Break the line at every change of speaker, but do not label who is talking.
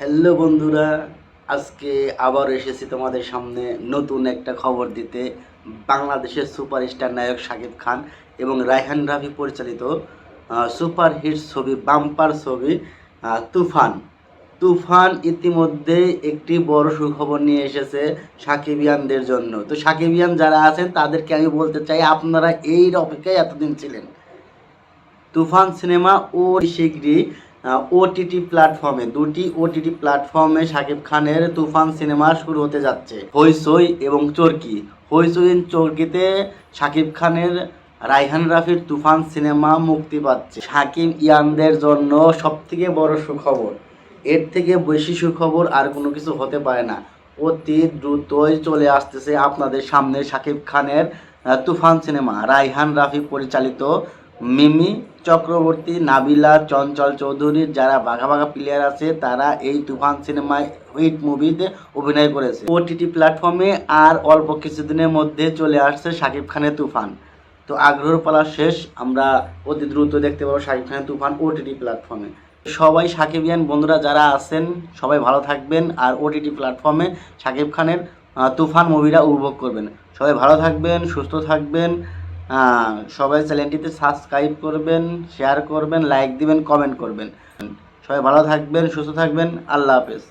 Hello বন্ধুরা, আজকে আবার এসেছি তোমাদের সামনে নতুন একটা খবর দিতে। বাংলাদেশের সুপারস্টার নায়ক শাকিব খান এবং রায়হান রাফি পরিচালিত সুপার হিট ছবি, বাম্পার ছবি তুফান। তুফান ইতিমধ্যে একটি বড় সুখবর নিয়ে এসেছে সাকিবিয়ানদের জন্য। তো সাকিবিয়ান যারা আছেন, তাদেরকে আমি বলতে চাই, আপনারা এই অপেক্ষায় এতদিন ছিলেন। তুফান সিনেমা ও শীঘ্রই ওটিটি প্ল্যাটফর্মে দুটি ওটিটি প্ল্যাটফর্মে শাকিব খানের তুফান সিনেমা শুরু হতে যাচ্ছে। হইসই এবং চরকি। হইসই চরকিতে শাকিব খানের রায়হান রাফির তুফান সিনেমা মুক্তি পাচ্ছে। শাকিব ইয়ানদের জন্য সবথেকে বড় সুখবর। এর থেকে বেশি সুখবর আর কোনো কিছু হতে পারে না। অতি দ্রুতই চলে আসতেছে আপনাদের সামনে শাকিব খানের তুফান সিনেমা। রাইহান রাফি পরিচালিত মিমি চক্রবর্তী, নাবিলা, চঞ্চল চৌধুরীর যারা বাঘা বাঘা প্লেয়ার আছে, তারা এই তুফান সিনেমায় হিট মুভিতে অভিনয় করেছে। ওটিটি প্ল্যাটফর্মে আর অল্প কিছুদিনের মধ্যে চলে আসছে শাকিব খানের তুফান। তো আগ্রহ পালা শেষ, আমরা অতি দ্রুত দেখতে পাবো শাকিব খানের তুফান ওটিটি প্ল্যাটফর্মে সবাই সাকিবিয়ান বন্ধুরা যারা আছেন, সবাই ভালো থাকবেন আর ওটিটি প্ল্যাটফর্মে শাকিব খানের তুফান মুভিটা উপভোগ করবেন। সবাই ভালো থাকবেন, সুস্থ থাকবেন। সবাই চ্যানেলটিতে সাবস্ক্রাইব করবেন শেয়ার করবেন লাইক দিবেন কমেন্ট করবেন। সবাই ভালো থাকবেন, সুস্থ থাকবেন, আল্লাহ হাফেজ।